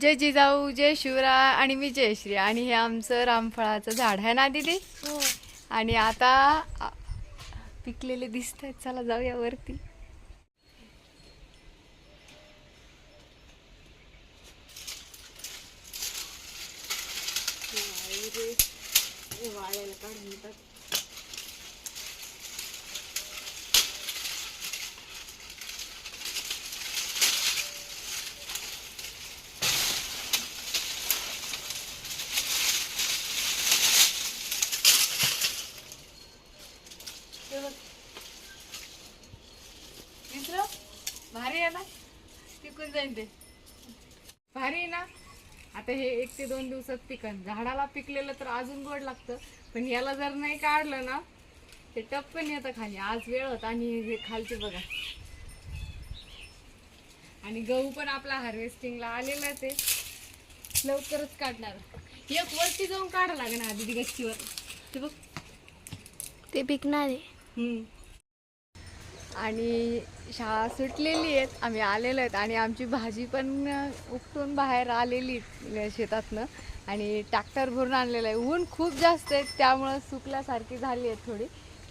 जय जिजाऊ जय शिवराय आणि मी जयश्री आणि हे आमचं रामफळाचं झाड आहे ना दीदी? हो. आणि आता आ, पिकलेले दिसत आहेत चला जाऊया वरती. दिसलं ना पिकून जाईल ते. भारी ना? आता हे एक ते दोन दिवसात पिकन. झाडाला पिकलेलं तर अजून गोड लागतं. पण याला जर नाही काढलं ना ते टपकन येतं खाली. आज वेळ होता आणि हे खालचे बघा. आणि गहू पण आपला हार्वेस्टिंगला आलेला ते. लवकरच काढणार. एक वरती जाऊन काढा लागणार आधी गच्चीवर. ते बघ. ते पिकणार आहे. आणि शाळा सुटलेली आहेत. आम्ही आलेलो आहेत आणि आमची भाजी पण उपटून बाहेर आलेली शेतातनं. आणि ट्रॅक्टर भरून आणलेलं आहे. ऊन खूप जास्त आहे त्यामुळं सुकल्यासारखी झाली आहे थोडी.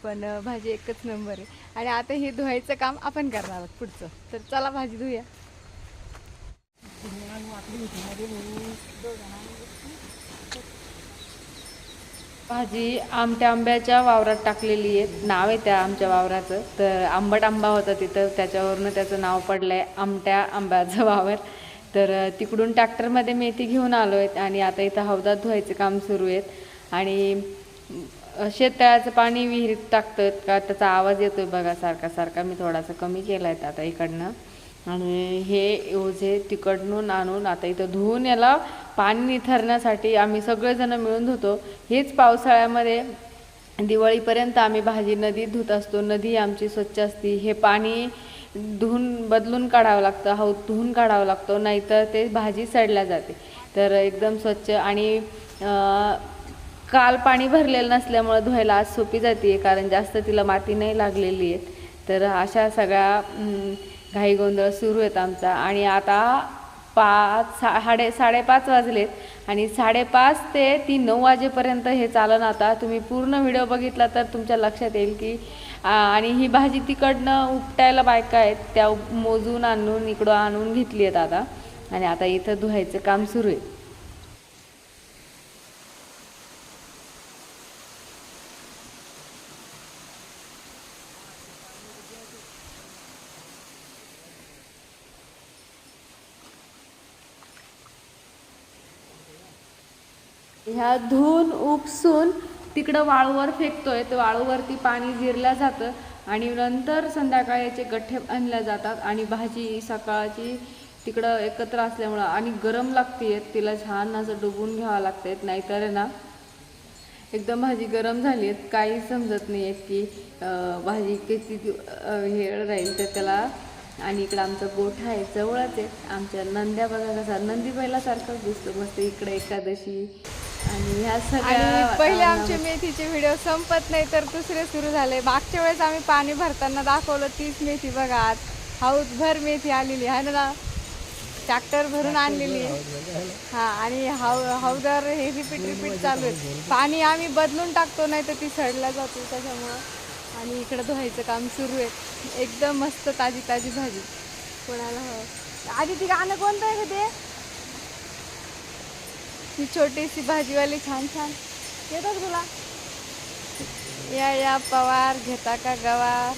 पण भाजी एकच नंबर आहे. आणि आता हे धुवायचं काम आपण करणार आहोत पुढचं. तर चला भाजी धुया. भाजी आमट्या आंब्याच्या वावरात टाकलेली आहे. नाव आहे त्या आमच्या वावराचं. तर आंबट आंबा होता तिथं. त्याच्यावरनं त्याचं नाव पडलं आहे आमट्या आंब्याचं वावर. तर तिकडून ट्रॅक्टरमध्ये मेथी घेऊन आलो आहेत आणि आता इथं हौदात धुवायचं काम सुरू आहेत आणि शेततळ्याचं पाणी विहिरीत टाकतं का त्याचा आवाज येतो आहे बघा सारखा सारखा. मी थोडासा कमी केला आहे आता इकडनं. आणि हे ओझे तिकडून आणून आता इथं धुवून याला पाणी निथरण्यासाठी आम्ही सगळेजण मिळून धुतो. हेच पावसाळ्यामध्ये दिवाळीपर्यंत आम्ही भाजी नदीत धुत असतो. नदी आमची स्वच्छ असती. हे पाणी धुवून बदलून काढावं लागतं. हौद धुवून काढावं लागतं. नाहीतर ते भाजी सडल्या जाते. तर एकदम स्वच्छ आणि काल पाणी भरलेलं नसल्यामुळं धुवायला आज सोपी जाते कारण जास्त तिला माती नाही लागलेली आहे. तर अशा सगळ्या घाई गोंधळ सुरू आहेत आमचा. आणि आता पाच साडे साडेपाच वाजलेत. आणि साडेपाच ते ती नऊ वाजेपर्यंत हे चालन आता. तुम्ही पूर्ण व्हिडिओ बघितला तर तुमच्या लक्षात येईल की आणि ही भाजी तिकडनं उपटायला बायका आहेत. त्या मोजून आणून इकडं आणून घेतली आहेत आता. आणि आता इथं धुवायचं काम सुरू आहे. ह्या धुवून उपसून तिकडं वाळूवर फेकतोय तर वाळूवरती पाणी जिरलं जातं आणि नंतर संध्याकाळी याचे गठ्ठे आणल्या जातात आणि भाजी सकाळची तिकडं एकत्र असल्यामुळं आणि गरम लागते तिला छान असं डुबून घ्यावं लागते नाहीतर आहे ना एकदम भाजी गरम झाली आहेत काही समजत नाही आहेत की भाजी किती हेळ राहील तर त्याला आणि इकडं आमचा गोठा आहे जवळच आहे आमच्या नंद्या बघा कसा नंदी बैलासारखाच दिसतो मस्त इकडे एकादशी. आणि ह्या सगळ्या पहिले आमचे मेथीचे व्हिडिओ संपत नाही तर दुसरे सुरू झाले. मागच्या वेळेस आम्ही पाणी भरताना दाखवलं तीच मेथी बघा आज. हाऊस भर मेथी आलेली आहे ना ट्रॅक्टर भरून आणलेली आहे. हा आणि हाव हावदार हे रिपीट रिपीट चालू आहे. पाणी आम्ही बदलून टाकतो नाही तर ती सडल्या जाते त्याच्यामुळं. आणि इकडं धुवायचं काम सुरू आहे. एकदम मस्त ताजी ताजी भाजी. कोणाला हवं? आधी ती गाणं कोणतं आहे का ते? ही छोटीशी भाजीवाली छान छान. येतात तुला? या या पवार घेता का गवार?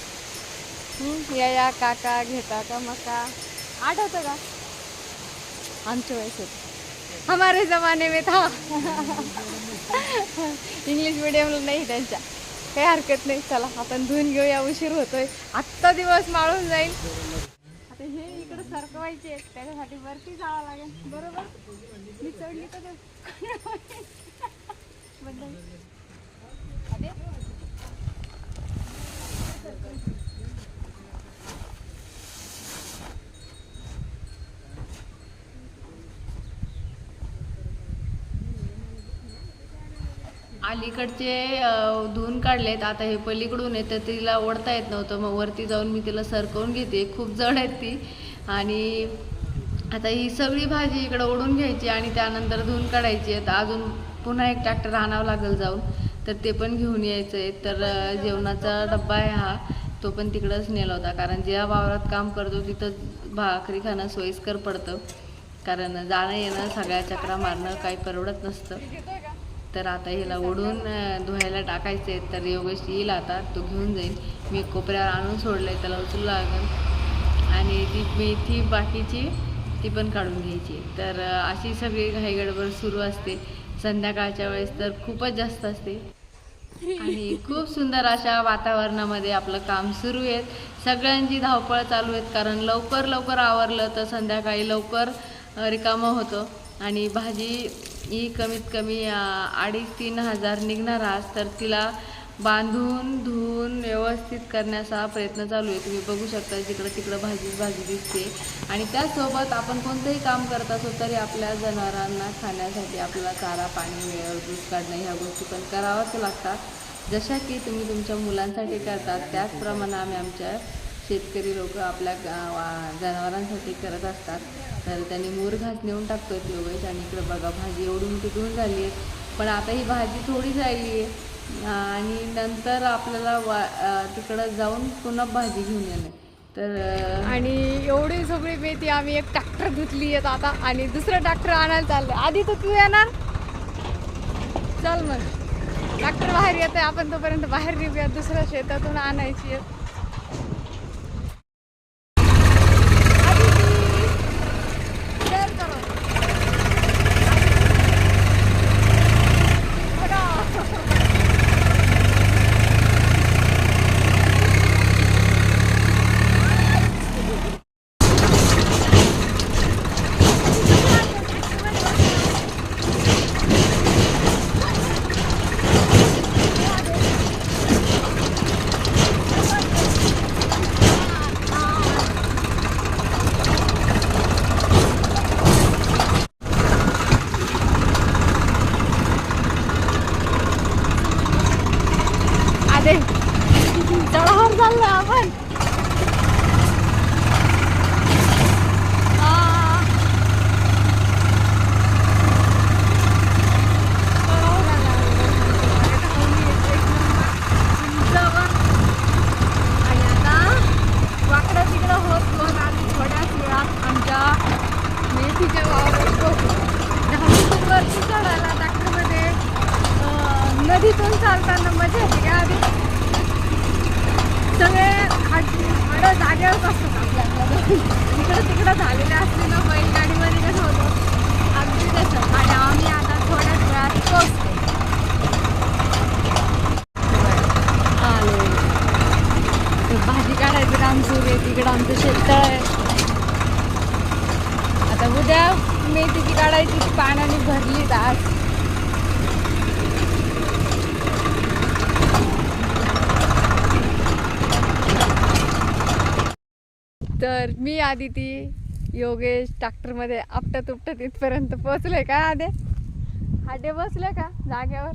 या या काका घेता का मका? आठवतं का? आमच्या वेळेस हमारे जमाने में था. इंग्लिश मिडियमला नाही त्यांच्या. काही हरकत नाही. चला आपण धुवून घेऊया. उशीर होतोय. आत्ता दिवस माळून जाईल. आता हे इकडे सरकवायचे. त्याच्यासाठी वरती जावं लागेल. बरोबर? मी चढली तर अलीकडचे धुवून काढलेत. आता हे पलीकडून आहे तर तिला ओढता येत नव्हतं. मग वरती जाऊन मी तिला सरकवून घेते. खूप जड आहेत ती. आणि आता ही सगळी भाजी इकडं ओढून घ्यायची आणि त्यानंतर धुवून काढायची. आहे तर अजून पुन्हा एक ट्रॅक्टर आणावं लागेल जाऊन. तर ते पण घेऊन यायचं आहे तर जेवणाचा डब्बा आहे हा. तो पण तिकडंच नेला होता. कारण ज्या वावरात काम करतो तिथं भाकरी खाणं सोयीस्कर पडतं. कारण जाणं येणं सगळ्या चक्रा मारणं काही परवडत नसतं. तर आता हिला ओढून धुवायला टाकायचे तर योगेश येईल आता तो घेऊन जाईल. मी कोपऱ्यावर आणून सोडलं आहे त्याला उचलू लागेल. आणि ती मेथी बाकीची ती पण काढून घ्यायची तर अशी सगळी घाईगडबड सुरू असते. संध्याकाळच्या वेळेस तर खूपच जास्त असते. आणि खूप सुंदर अशा वातावरणामध्ये आपलं काम सुरू आहे सगळ्यांची धावपळ चालू आहेत कारण लवकर लवकर आवरलं तर संध्याकाळी लवकर रिकामं होतं. आणि भाजी ही कमीत कमी अडीच तीन हजार निघणार आज तर तिला बांधून धुवून व्यवस्थित करण्याचा प्रयत्न चालू आहे. तुम्ही बघू शकता जिकडं तिकडं भाजीच भाजी दिसते. आणि त्याचसोबत आपण कोणतंही काम करत असो तरी आपल्या जनावरांना खाण्यासाठी आपल्याला चारा पाणी वेळ दूध काढणं ह्या गोष्टी पण कराव्याच लागतात. जशा की तुम्ही तुमच्या मुलांसाठी करतात त्याचप्रमाणे आम्ही आमच्या शेतकरी लोक आपल्या जनावरांसाठी करत असतात. तर त्यांनी मूर घास नेऊन टाकतो योगेश आणि इकडं बघा भाजी एवढून तिकडून झाली आहे. पण आता ही भाजी थोडी राहिली आहे. आणि नंतर आपल्याला वा तिकडं जाऊन पुन्हा भाजी घेऊन येणे तर आणि एवढी सगळी मेथी आम्ही एक ट्रॅक्टर धुतली आहेत आता आणि दुसरं ट्रॅक्टर आणायला चाललं आधी तर तू येणार? चल मग. ट्रॅक्टर बाहेर येते आपण तोपर्यंत बाहेर निघूया दुसऱ्या शेतातून आणायची आहेत. आता मेथीची काढायची ती पाण्याने भरली आज. तर मी आदिती योगेश ट्रॅक्टरमध्ये आपटत उपटत इथपर्यंत पोहोचलोय का आदे? आडे बसले का जाग्यावर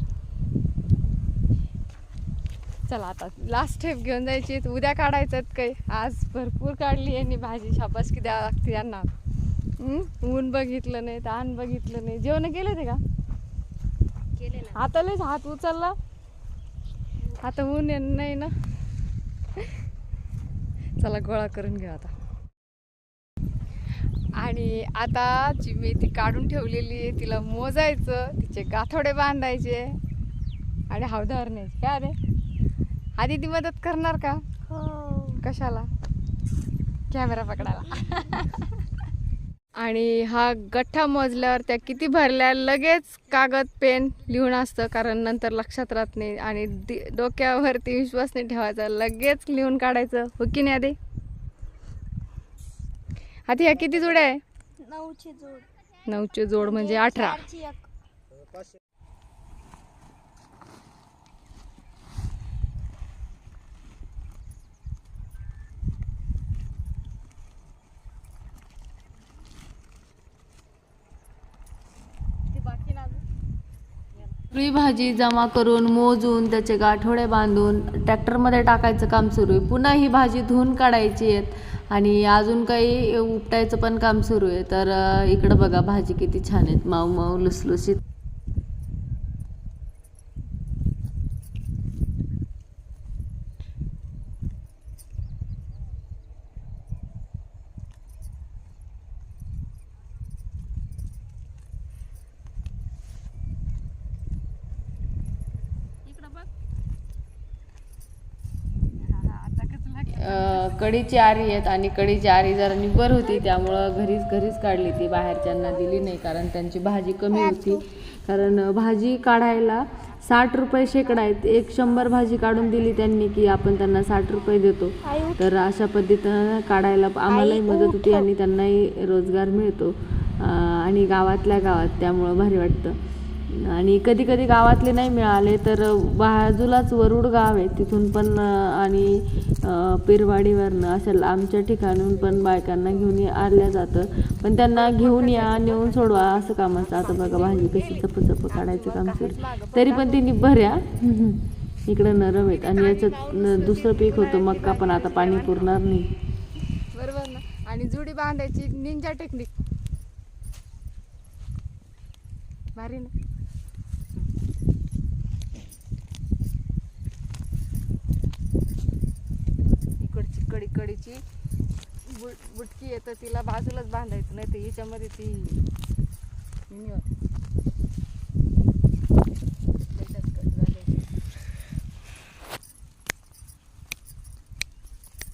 चला आता लास्ट स्टेप घेऊन जायची. उद्या काढायचं काही. आज भरपूर काढली यांनी भाजी. शाबासकी द्यावं लागते यांना. हं? ऊन बघितलं नाही ताण बघितलं नाही. जेवण केले ते का? आता लयच हात उचलला. आता ऊन नाही ना. चला गोळा करून घेऊ आता. आणि आता जी मेथी काढून ठेवलेली आहे तिला मोजायचं तिचे गाथोडे बांधायचे. आणि हौदावर न्यायचे. काय रे? आधी ती मदत करणार का? हो. कशाला? कॅमेरा पकडायला. आणि हा गठ्ठा मोजल्यावर त्या किती भरल्या लगेच कागद पेन लिहून असतं कारण नंतर लक्षात राहत नाही आणि दि- डोक्यावरती विश्वास नाही ठेवायचा लगेच लिहून काढायचं. हो की नाही आधी आधी ह्या किती जोड्या आहे? नऊची जोड. नऊचे जोड म्हणजे अठरा. चारची भाजी जमा करून मोजून त्याचे गाठोडे बांधून ट्रॅक्टरमध्ये टाकायचं काम सुरू आहे. पुन्हा ही भाजी धुवून काढायची आहेत आणि अजून काही उपटायचं पण काम सुरू आहे. तर इकडं बघा भाजी किती छान आहेत. माऊ माऊ लुसलुसीत कडीची आरी आहेत आणि कडीची आरी जरा निब्बर होती त्यामुळं घरीच घरीच काढली ती. बाहेरच्यांना दिली नाही कारण त्यांची भाजी कमी होती. कारण भाजी काढायला साठ रुपये शेकडा आहेत. एक शंभर भाजी काढून दिली त्यांनी की आपण त्यांना साठ रुपये देतो. तर अशा पद्धतीनं काढायला आम्हालाही मदत होती आणि त्यांनाही रोजगार मिळतो आणि गावातल्या गावात त्यामुळं भारी वाटतं. आणि कधी कधी गावातले नाही मिळाले तर बाजूलाच वरुड गाव आहे. तिथून पण आणि पिरवाडीवरनं अशा लांबच्या ठिकाणून पण बायकांना घेऊन ये- आल्या जातं. पण त्यांना घेऊन या नेऊन सोडवा असं काम असतं. आता बघा भाजी कशी चप चप काढायचं काम सुरू. तरी पण तिने भऱ्या इकडं नरम आहेत. आणि याचं दुसरं पीक होतं मक्का पण आता पाणी पुरणार नाही. बरोबर ना? आणि जुडी बांधायची निंजा टेक्निक भारी ना? कडी कडीची बुट बुटकी येतं तिला बाजूलाच बांधायचं नाही तर हिच्यामध्ये ती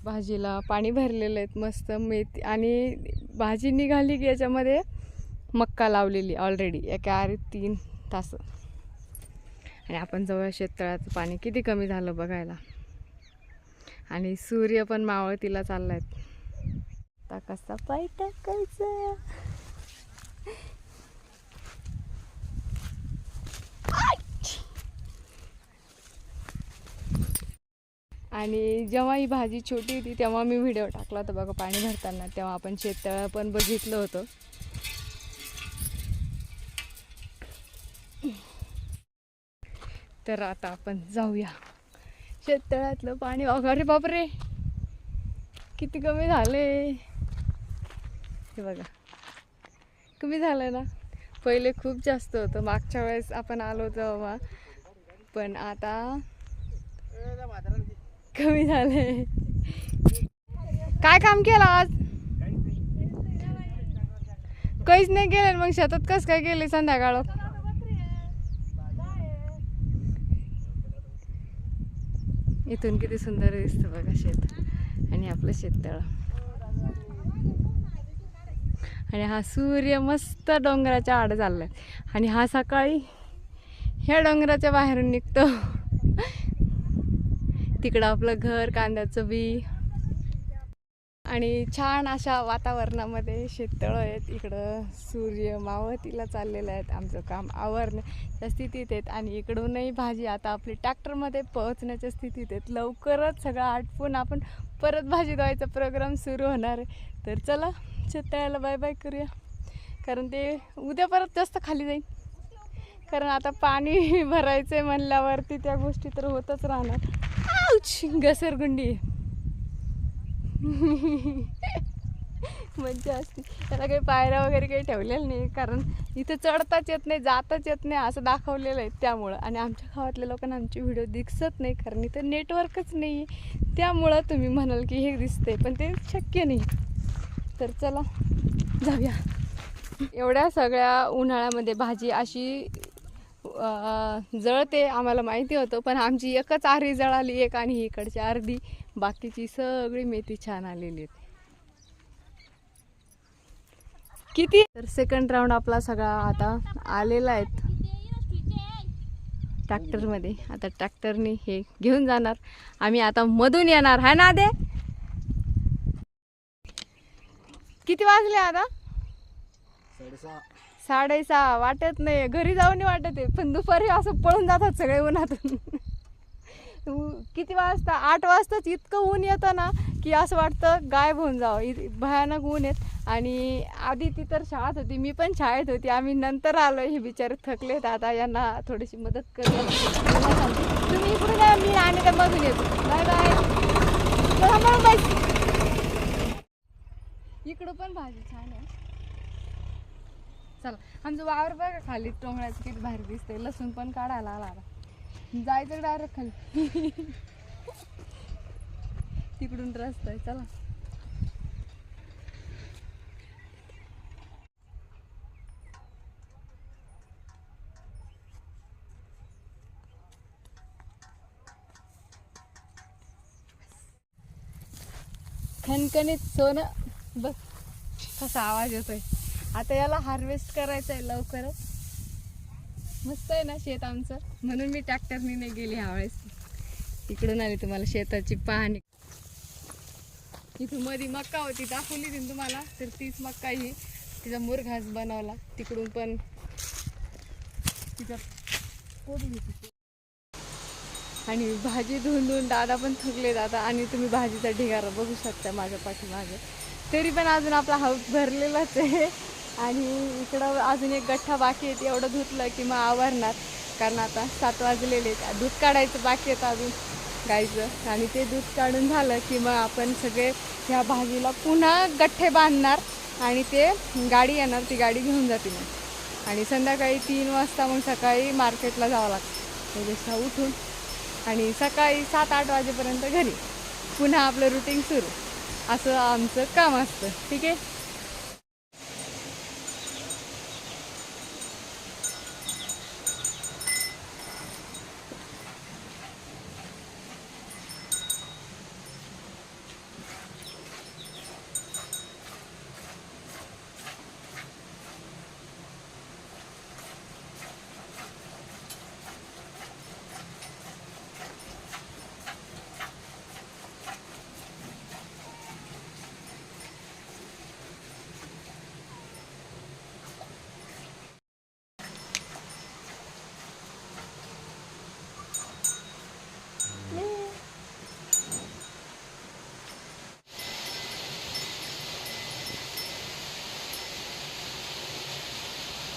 भाजीला पाणी भरलेलं आहेत मस्त मेथी आणि भाजी निघाली की याच्यामध्ये मक्का लावलेली ऑलरेडी एका आरे तीन तास. आणि आपण जवळ शेततळाचं पाणी किती कमी झालं बघायला. आणि सूर्य पण मावळतीला चाललाय. आता कसा पाय टाकायचा. आणि जेव्हा ही भाजी छोटी होती तेव्हा मी व्हिडिओ टाकला होता बघा पाणी भरताना. तेव्हा आपण शेततळं पण बघितलं होतं. तर आता आपण जाऊया. शेततळ्यातलं पाणी अरे बापरे! किती कमी झाले. हे बघा. कमी झालं ना? पहिले खूप जास्त होतं. मागच्या वेळेस आपण आलो होतो तेव्हा. पण आता कमी झाले काय काम केलं आज? काहीच नाही. केलं. मग शेतात कस काय केले संध्याकाळ? इथून किती सुंदर दिसतं बघा शेत. आणि आपलं शेततळ. आणि हा सूर्य मस्त डोंगराच्या आड चाललाय. आणि हा सकाळी ह्या डोंगराच्या बाहेरून निघतो. तिकडं आपलं घर कांद्याचं बी. आणि छान अशा वातावरणामध्ये शेततळं आहेत. इकडं सूर्य मावतीला चाललेलं आहेत आमचं काम आवरण्याच्या स्थितीत आहेत. आणि इकडूनही भाजी आता आपली ट्रॅक्टरमध्ये पोहोचण्याच्या स्थितीत आहेत. लवकरच सगळं आटपून आपण परत भाजी धुवायचा प्रोग्राम सुरू होणार आहे. तर चला शेततळ्याला बाय बाय करूया. कारण ते उद्या परत जास्त खाली जाईल. कारण आता पाणी भरायचं आहे म्हणल्यावरती त्या गोष्टी तर होतच राहणार. घसरगुंडी घसरगुंडी. मज्जा असते. त्याला काही पायऱ्या वगैरे काही ठेवलेल्या नाही कारण इथं चढताच येत नाही जाताच येत नाही असं दाखवलेलं आहे त्यामुळं. आणि आमच्या गावातल्या लोकांना आमचे व्हिडिओ दिसत नाही कारण इथं नेटवर्कच नाही आहे त्यामुळं तुम्ही म्हणाल की हे दिसते पण ते शक्य नाही. तर चला जाऊया. एवढ्या सगळ्या उन्हाळ्यामध्ये भाजी अशी जळते आम्हाला माहिती होतं पण आमची एकच आरी जळाली एक आणि इकडची अर्धी. बाकीची सगळी मेथी छान आलेली आहे किती? तर सेकंड राऊंड आपला सगळा आता आलेला आहे ट्रॅक्टरमध्ये. आता ट्रॅक्टरने हे घेऊन जाणार. आम्ही आता मधून येणार. हाय ना दे किती वाजले आता? साडेसहा साडेसहा वाटत नाही. घरी जाऊन वाटत आहे पण दुपारी असं पळून जातात सगळे उन्हातून. किती वाजता? आठ वाजताच इतकं ऊन येतं ना की असं वाटतं गायब होऊन जावं. इ- भयानक ऊन येत. आणि आधी ती तर शाळेत होती. मी पण शाळेत होती. आम्ही नंतर आलो. हे बिचारे थकलेत आता यांना थोडीशी मदत करतो तुम्ही इकडून या. मी आणि त्या मधून येतो. Bye bye. इकडं पण भाजी छान आहे. चला. आमचं वावर बघा खाली टोंगळ्याचं किती भारी दिसते लसूण पण काढायला आला आता. जायचं डायरेक्ट खाली. तिकडून रस्ता आहे चला. खणखणीत सोनं. बघ कसा आवाज येतोय. आता याला हार्वेस्ट करायचं आहे लवकरच मस्त आहे ना शेत आमचं. म्हणून मी ट्रॅक्टरनी नाही गेली ह्यावेळेस इकडून आली तुम्हाला शेताची पाहणी. इथून मध्ये मक्का होती दाखवली ती तुम्हाला. तर तीच मक्का ही. तिचा मुरघास बनवला. तिकडून पण तिचा आणि भाजी धुवून धुवून दादा पण थकले दादा. आणि तुम्ही भाजीचा ढिगारा बघू शकता माझ्या पाठीमागे. तरी पण अजून आपला हाऊस भरलेलाच आहे. आणि इकडं अजून एक गठ्ठा बाकी आहे एवढं धुतलं की मग आवरणार. कारण आता सात वाजलेले आहेत. दूध काढायचं बाकी आहे अजून गाईचं. आणि ते दूध काढून झालं की मग आपण सगळे ह्या भाजीला पुन्हा गठ्ठे बांधणार आणि ते गाडी येणार ती गाडी घेऊन जाते मग. आणि संध्याकाळी तीन वाजता मग सकाळी मार्केटला जावं लागतं. त्यापेक्षा उठून आणि सकाळी सात आठ वाजेपर्यंत घरी. पुन्हा आपलं रुटीन सुरू. असं आमचं काम असतं. ठीक आहे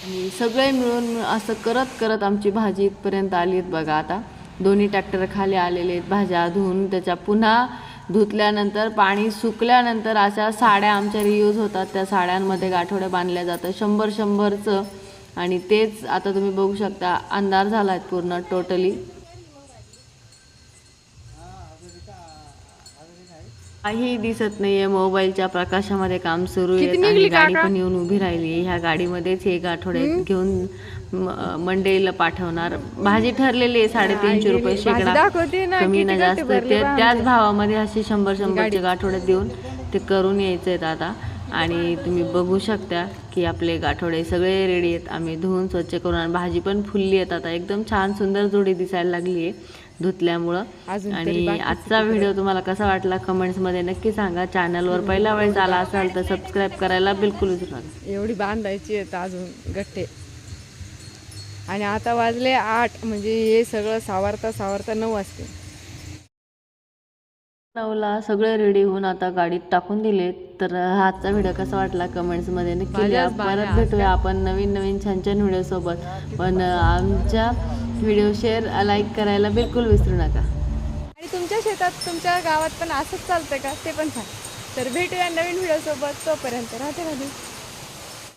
आणि सगळे मिळून असं करत करत आमची भाजी इथपर्यंत आली आहेत बघा आता. दोन्ही ट्रॅक्टर खाली आलेले आहेत भाज्या धुवून त्याच्या पुन्हा धुतल्यानंतर पाणी सुकल्यानंतर अशा साड्या आमच्या रियूज होतात. त्या साड्यांमध्ये गाठोड्या बांधल्या जातात शंभर शंभरचं. आणि तेच आता तुम्ही बघू शकता अंधार झाला आहे पूर्ण टोटली काही दिसत नाहीये. मोबाईलच्या प्रकाशामध्ये काम सुरू आहे. किती आणि गाडी काका? पण येऊन उभी राहिली. ह्या गाडीमध्येच हे गाठोडे घेऊन म- मंडईला पाठवणार. भाजी ठरलेली आहे साडेतीनशे रुपये भाजी शेकडा दाखवते ना, कमी ना किती जास्त ते त्याच. भावामध्ये असे शंभर शंभरचे गाठोडे देऊन ते करून यायचे आहेत आता आणि तुम्ही बघू शकता की आपले गाठोडे सगळे रेडी आहेत. आम्ही धुवून स्वच्छ करून आणि भाजी पण फुलली आहेत आता. एकदम छान सुंदर जोडी दिसायला लागली आहे धुतल्यामुळं. आणि आजचा व्हिडिओ तुम्हाला कसा वाटला कमेंट्समध्ये नक्की सांगा. चॅनलवर पहिला वेळेस आला असाल तर सबस्क्राईब करायला बिलकुल विसरू नका. एवढी बांधायची आहेत अजून गट्टे. आणि आता वाजले आठ म्हणजे हे सगळं सावरता सावरता नऊ वाजते. नऊला सगळे रेडी होऊन आता गाडीत टाकून दिले. तर हा आजचा व्हिडिओ कसा वाटला कमेंट्समध्ये नक्की परत भेटूया आपण नवीन नवीन छान छान व्हिडिओ सोबत पण आमच्या व्हिडिओ शेअर लाईक करायला बिलकुल विसरू नका. आणि तुमच्या शेतात तुमच्या गावात पण असंच चालतं का? ते पण सांग. तर भेटूया नवीन व्हिडिओसोबत. तोपर्यंत राहते राहते.